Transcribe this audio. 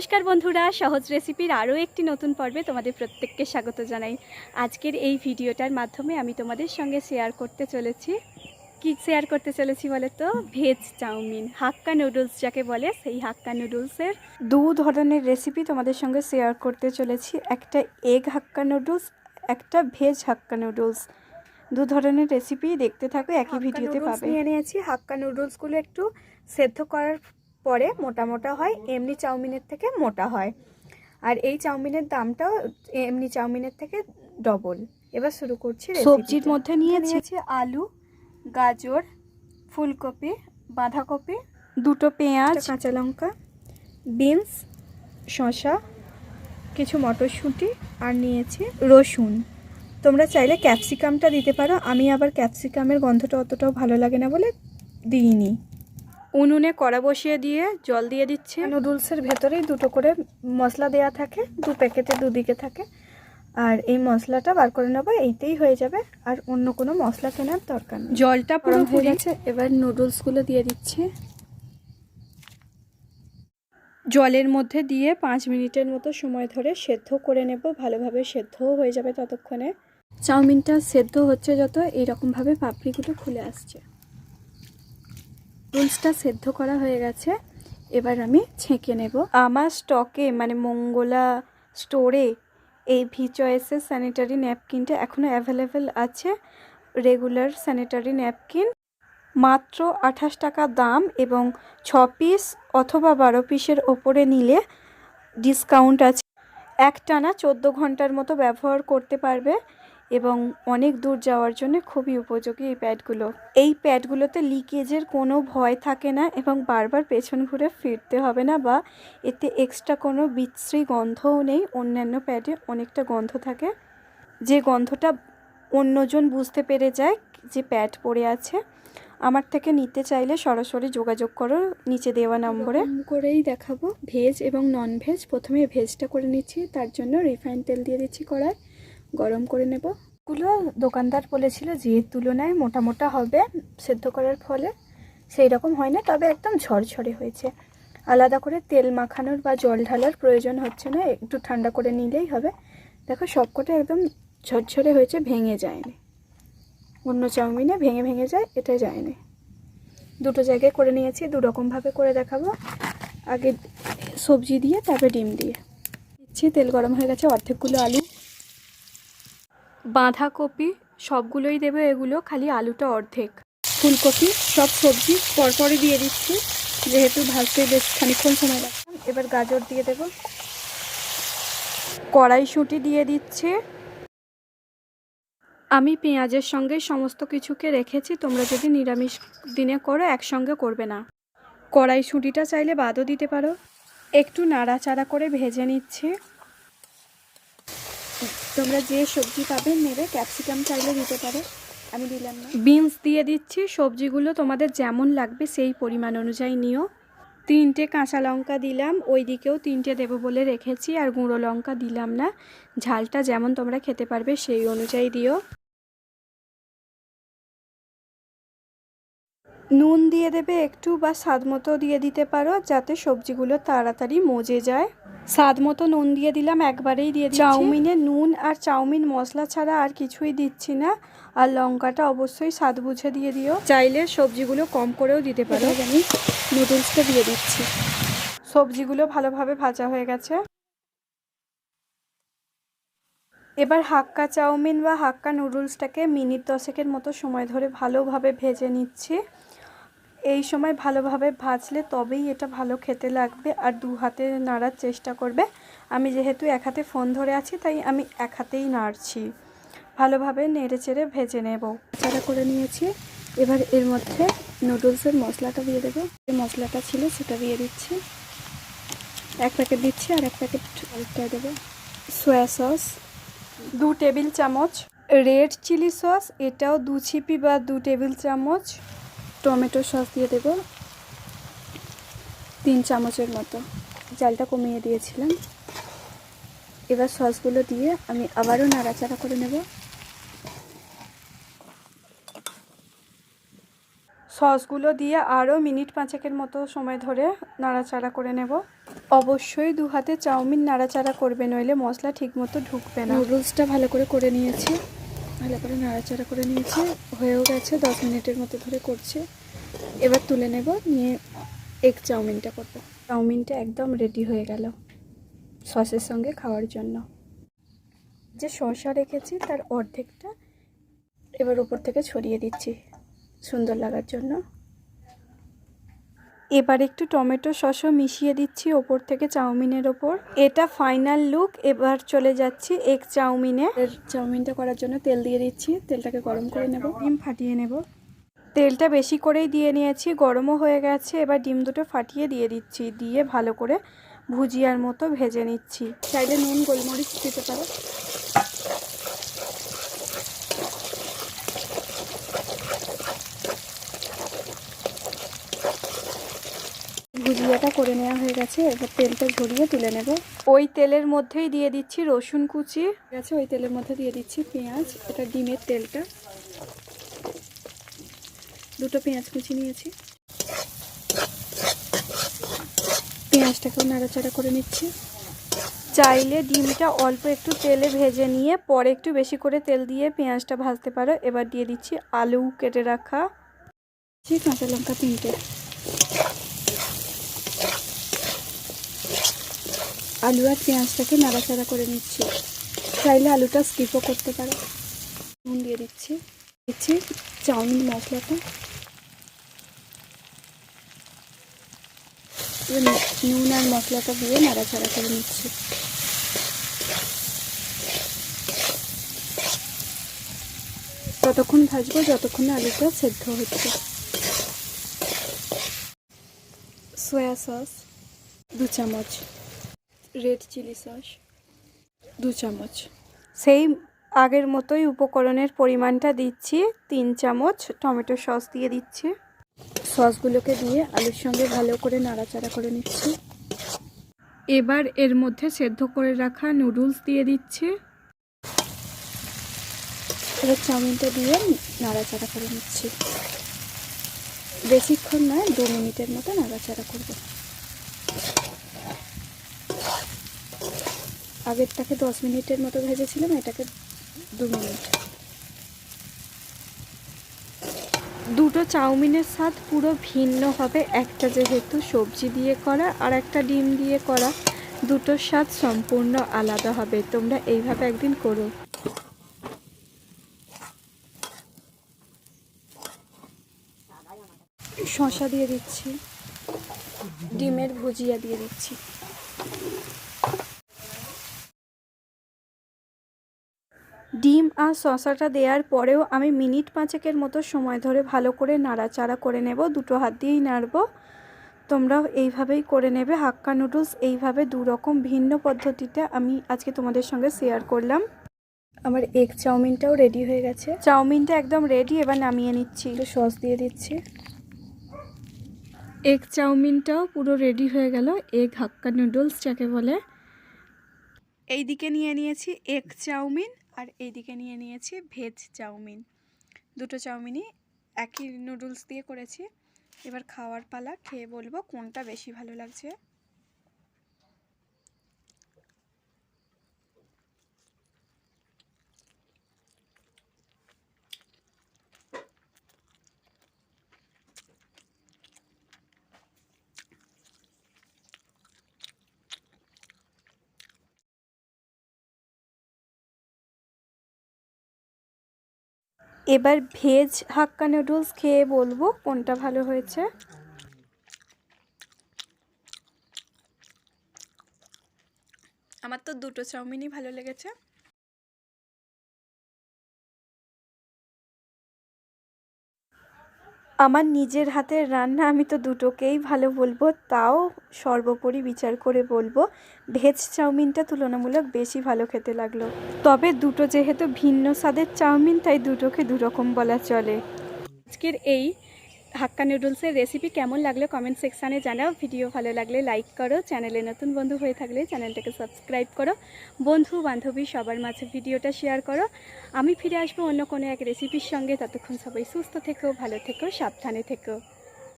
নমস্কার বন্ধুরা সহজ রেসিপির আরও একটি নতুন পর্বে তোমাদের প্রত্যেককে স্বাগত জানাই। আজকের এই ভিডিওটার মাধ্যমে আমি তোমাদের সঙ্গে শেয়ার করতে চলেছি। কি শেয়ার করতে চলেছি বলে তো ভেজ চাউমিন হাক্কা নুডলস যাকে বলে সেই হাক্কা নুডলসের দু ধরনের রেসিপি তোমাদের সঙ্গে শেয়ার করতে চলেছি। একটা এগ হাক্কা নুডলস একটা ভেজ হাক্কা নুডলস দু ধরনের রেসিপি দেখতে থাকো একই ভিডিওতে পাবে। নিয়ে নিয়েছি। হাক্কা নুডলসগুলো একটু সেদ্ধ করার পরে মোটা মোটা হয় এমনি চাউমিনের থেকে মোটা হয়। আর এই চাউমিনের দামটাও এমনি চাউমিনের থেকে ডবল এবার শুরু করছি সবজির মধ্যে নিয়ে নিয়েছি আলু গাজর ফুলকপি বাঁধাকপি দুটো পেঁয়াজ কাঁচা লঙ্কা বিনস শসা কিছু মটরশুঁটি আর নিয়েছি রসুন। তোমরা চাইলে ক্যাপসিকামটা দিতে পারো। আমি আবার ক্যাপসিকামের গন্ধটা অতটাও ভালো লাগে না বলে দিইনি। উনুনে কড়া বসিয়ে দিয়ে জল দিয়ে দিচ্ছে। নুডলসের ভেতরেই দুটো করে মশলা দেয়া থাকে দু প্যাকেটে দুদিকে থাকে। আর এই মশলাটা বার করে নেব এইতেই হয়ে যাবে। আর অন্য কোনো মশলা কেনার দরকার নেই। জলটা পুরো হয়ে গেছে এবার নুডলসগুলো দিয়ে দিচ্ছি। জলের মধ্যে দিয়ে পাঁচ মিনিটের মতো সময় ধরে সেদ্ধ করে নেব। ভালোভাবে সেদ্ধও হয়ে যাবে ততক্ষণে। চাউমিনটা সেদ্ধ হচ্ছে যত এইরকমভাবে পাপড়িগুলো খুলে আসছে। নুডলসটা সেদ্ধ করা হয়ে গেছে, এবার আমি ছেঁকে নেব। আমার স্টকে মানে মঙ্গলা স্টোরে এই ভি চয়েসের স্যানিটারি ন্যাপকিনটা এখনও অ্যাভেলেবেল আছে, রেগুলার স্যানিটারি ন্যাপকিন। মাত্র আঠাশ টাকা দাম এবং ছ পিস অথবা বারো পিসের ওপরে নিলে ডিসকাউন্ট আছে। একটানা চোদ্দ ঘণ্টার মতো ব্যবহার করতে পারবে। এবং অনেক দূর যাওয়ার জন্য খুবই উপযোগী এই প্যাডগুলো। এই প্যাডগুলোতে লিকেজের কোনো ভয় থাকে না এবং বারবার পেছন ঘুরে ফিরতে হবে না বা এতে এক্সট্রা কোনো বিশ্রী গন্ধও নেই। অন্যান্য প্যাডে অনেকটা গন্ধ থাকে। যে গন্ধটা অন্যজন বুঝতে পেরে যায় যে প্যাড পড়ে আছে, আমার থেকে নিতে চাইলে সরাসরি যোগাযোগ করো নিচে দেওয়া নম্বরে। করেই দেখাবো। ভেজ এবং নন ভেজ প্রথমে ভেজটা করে নিচ্ছি, তার জন্য রিফাইন তেল দিয়ে দিচ্ছি কড়ায় গরম করে নেব। গুলো দোকানদার বলেছিল যে তুলনায় মোটা মোটা হবে, সেদ্ধ করার ফলে। সেই রকম হয় না, তবে একদম ঝরঝরে হয়েছে। আলাদা করে তেল মাখানোর বা জল ঢালার প্রয়োজন হচ্ছে না, একটু ঠান্ডা করে নিলেই হবে। দেখো, সবকটা একদম ঝরঝরে হয়েছে, ভেঙে যায়নি। অন্য চাউমিনে ভেঙে ভেঙে যায়, এটা যায়নি। দুটো জায়গায় করে নিয়েছি দু রকমভাবে করে দেখাবো। আগে সবজি দিয়ে, তারপরে ডিম দিয়ে। দিচ্ছি, তেল গরম হয়ে গেছে, অর্ধেকগুলো আলু। বাঁধাকপি, সবগুলোই দেবে, এগুলো খালি আলুটা অর্ধেক। ফুলকপি, সব সবজি পরপরই দিয়ে দিচ্ছি, যেহেতু ভাজতে বেশ খানিক্ষণ সময় রাখলাম এবার গাজর দিয়ে দেব। কড়াইশুঁটি দিয়ে দিচ্ছে। আমি পেঁয়াজের সঙ্গে সমস্ত কিছুকে রেখেছি, তোমরা যদি নিরামিষ দিনে করো, একসঙ্গে করবে না। কড়াইশুঁটিটা চাইলে বাদও দিতে পারো। একটু নাড়াচাড়া করে ভেজে নিচ্ছি। তোমরা যে সবজি পাবে, নেবে। ক্যাপসিকাম চাইলে দিতে পারো। আমি দিলাম না। বিনস দিয়ে দিচ্ছি। সবজিগুলো তোমাদের যেমন লাগবে সেই পরিমাণ অনুযায়ী নিও। তিনটে কাঁচা লঙ্কা দিলাম। ওই দিকেও তিনটে দেবো বলে রেখেছি, আর গুঁড়ো লঙ্কা দিলাম না। ঝালটা যেমন তোমরা খেতে পারবে সেই অনুযায়ী দিও। নুন দিয়ে দেবে একটু বা স্বাদ মতো দিয়ে দিতে পারো, যাতে সবজিগুলো তাড়াতাড়ি মজে যায়। স্বাদ মতো নুন দিয়ে দিলাম একবারেই দিয়ে চাউমিনে নুন আর চাউমিন মশলা ছাড়া আর কিছুই দিচ্ছি না। আর লঙ্কাটা অবশ্যই স্বাদ বুঝে দিয়ে দিও। চাইলে সবজিগুলো কম করেও দিতে পারো। আমি নুডলসটা দিয়ে দিচ্ছি। সবজিগুলো ভালোভাবে ভাজা হয়ে গেছে। এবার হাক্কা চাউমিন বা হাক্কা নুডলসটাকে মিনিট দশেকের মতো সময় ধরে ভালোভাবে ভেজে নিচ্ছি। এই সময় ভালোভাবে ভাজলে তবেই এটা ভালো খেতে লাগবে আর দু হাতে নাড়ার চেষ্টা করবে। আমি যেহেতু এক হাতে ফোন ধরে আছি, তাই আমি এক হাতেই নাড়ছি। ভালোভাবে নেড়ে চেড়ে ভেজে নেব। চারা করে নিয়েছি। এবার এর মধ্যে নুডলসের মশলাটা দিয়ে দেবো। যে মশলাটা ছিল সেটা দিয়ে দিচ্ছি। এক প্যাকেট দিচ্ছি আর এক প্যাকেট আরেকটা দেবো। সয়া সস, দু টেবিল চামচ। রেড চিলি সস, এটাও দু ছিপি বা দু টেবিল চামচ। টমেটো সস দিয়ে দেব। তিন চামচের মতো। জালটা কমিয়ে দিয়েছিলাম। এবার সসগুলো দিয়ে আমি আবারও নাড়াচাড়া করে নেব। সসগুলো দিয়ে আরও মিনিট পাঁচেকের মতো সময় ধরে নাড়াচাড়া করে নেব। অবশ্যই দু হাতে চাউমিন নাড়াচাড়া করবে, নইলে মশলা ঠিকমতো ঢুকবে না। নুডলসটা ভালো করে করে নিয়েছি। ভালো করে নাড়াচাড়া করে নিয়েছে। হয়েও গেছে, দশ মিনিটের মতো ধরে করছে। এবার তুলে নেব, নিয়ে এগ চাউমিনটা করব। চাউমিনটা একদম রেডি হয়ে গেল সসের সঙ্গে খাওয়ার জন্য। যে শসা রেখেছি তার অর্ধেকটা এবার উপর থেকে ছড়িয়ে দিচ্ছি সুন্দর লাগার জন্য। এবার একটু টমেটো সসও মিশিয়ে দিচ্ছি ওপর থেকে চাউমিনের ওপর। এটা ফাইনাল লুক এবার চলে যাচ্ছি এগ চাউমিনে। চাউমিনটা করার জন্য তেল দিয়ে দিচ্ছি, তেলটাকে গরম করে নেব। ডিম ফাটিয়ে নেব। তেলটা বেশি করেই দিয়ে নিয়েছি, গরমও হয়ে গেছে। এবার ডিম দুটো ফাটিয়ে দিয়ে দিচ্ছি, দিয়ে ভালো করে ভুজিয়ার মতো ভেজে নিচ্ছি। চাইলে নুন, গোলমরিচ দিতে পারো। ভুজিয়াটা করে নেওয়া হয়ে গেছে। এবার তেলটা ঝরিয়ে তুলে নেব। ওই তেলের মধ্যেই দিয়ে দিচ্ছি রসুন কুচি। আছে, ওই তেলের মধ্যে দিয়ে দিচ্ছি পেঁয়াজ। এটা ডিমের তেলটা। দুটো পেঁয়াজ কুচি নিয়েছি। পেঁয়াজটাকেও নাড়াচাড়া করে নিচ্ছি। চাইলে ডিমটা অল্প একটু তেলে ভেজে নিয়ে পরে একটু বেশি করে তেল দিয়ে পেঁয়াজটা ভাজতে পারো। এবার দিয়ে দিচ্ছি আলু কেটে রাখা। কাঁচা লঙ্কা তিনটে। আলু আর পেঁয়াজটাকে নাড়াচাড়া করে নিচ্ছি। চাইলে আলুটা স্কিপও করতে পারো। নুন দিয়ে দিচ্ছি। দিচ্ছি চাউমিন মশলাটা। নুন আর মশলাটা দিয়ে নাড়াচাড়া করে নিচ্ছি। ততক্ষণ ভাজবো, যতক্ষণ আলুটা সেদ্ধ হচ্ছে। সয়া সস, দু চামচ। রেড চিলি সস দু চামচ। সেই আগের মতোই উপকরণের পরিমাণটা দিচ্ছি তিন চামচ টমেটো সস দিয়ে দিচ্ছি। সসগুলোকে দিয়ে আলুর সঙ্গে ভালো করে নাড়াচাড়া করে নিচ্ছি। এবার এর মধ্যে সেদ্ধ করে রাখা নুডলস দিয়ে দিচ্ছি। এবার চাউমিনটা দিয়ে নাড়াচাড়া করে নিচ্ছি। বেশিক্ষণ নয় দু মিনিটের মতো নাড়াচাড়া করব। আগেরটাকে দশ মিনিটের মতো ভেজেছিলাম, এটাকে দু মিনিট। দুটো চাউমিনের স্বাদ পুরো ভিন্ন হবে, একটা যেহেতু সবজি দিয়ে করা আর একটা ডিম দিয়ে করা। দুটোর স্বাদ সম্পূর্ণ আলাদা হবে, তোমরা এইভাবে একদিন করো। শশা দিয়ে দিচ্ছি, ডিমের ভুজিয়া দিয়ে দিচ্ছি। ডিম আর শশাটা দেওয়ার পরেও আমি মিনিট পাঁচেকের মতো সময় ধরে ভালো করে নাড়াচাড়া করে নেব, দুটো হাত দিয়েই নাড়ব। তোমরাও এইভাবেই করে নেবে। হাক্কা নুডলস এইভাবে দু রকম ভিন্ন পদ্ধতিতে আমি আজকে তোমাদের সঙ্গে শেয়ার করলাম। আমার এগ চাউমিনটাও রেডি হয়ে গেছে। চাউমিনটা একদম রেডি, এবার নামিয়ে নিচ্ছি। একটু সস দিয়ে দিচ্ছি। এগ চাউমিনটাও পুরো রেডি হয়ে গেল। এগ হাক্কা নুডলস যাকে বলে। এই দিকে নিয়ে নিয়েছি এগ চাউমিন। আর এইদিকে নিয়ে নিয়েছি ভেজ চাউমিন। দুটো চাউমিনই একই নুডলস দিয়ে করেছি। এবার খাওয়ার পালা, খেয়ে বলব কোনটা বেশি ভালো লাগছে। এবার ভেজ হাক্কা নুডলস খেয়ে বলব কোনটা ভালো হয়েছে। আমার তো দুটো চাউমিনই ভালো লেগেছে। আমার নিজের হাতের রান্না আমি তো দুটোকেই ভালো বলব, তাও সর্বোপরি বিচার করে বলব, ভেজ চাউমিনটা তুলনামূলক বেশি ভালো খেতে লাগল। তবে দুটো যেহেতু ভিন্ন স্বাদের চাউমিন, তাই দুটোকে দুরকম বলা চলে। আজকের এই হাক্কা নুডলসের রেসিপি কেমন লাগল কমেন্ট সেকশানে জানাও। ভিডিও ভালো লাগলে লাইক করো। চ্যানেলে নতুন বন্ধু হয়ে থাকলে চ্যানেলটাকে সাবস্ক্রাইব করো। বন্ধু বান্ধবী সবার মাঝে ভিডিওটা শেয়ার করো। আমি ফিরে আসব অন্য কোনো এক রেসিপির সঙ্গে। ততক্ষণ সবাই সুস্থ থেকো, ভালো থেকো, সাবধানে থেকো।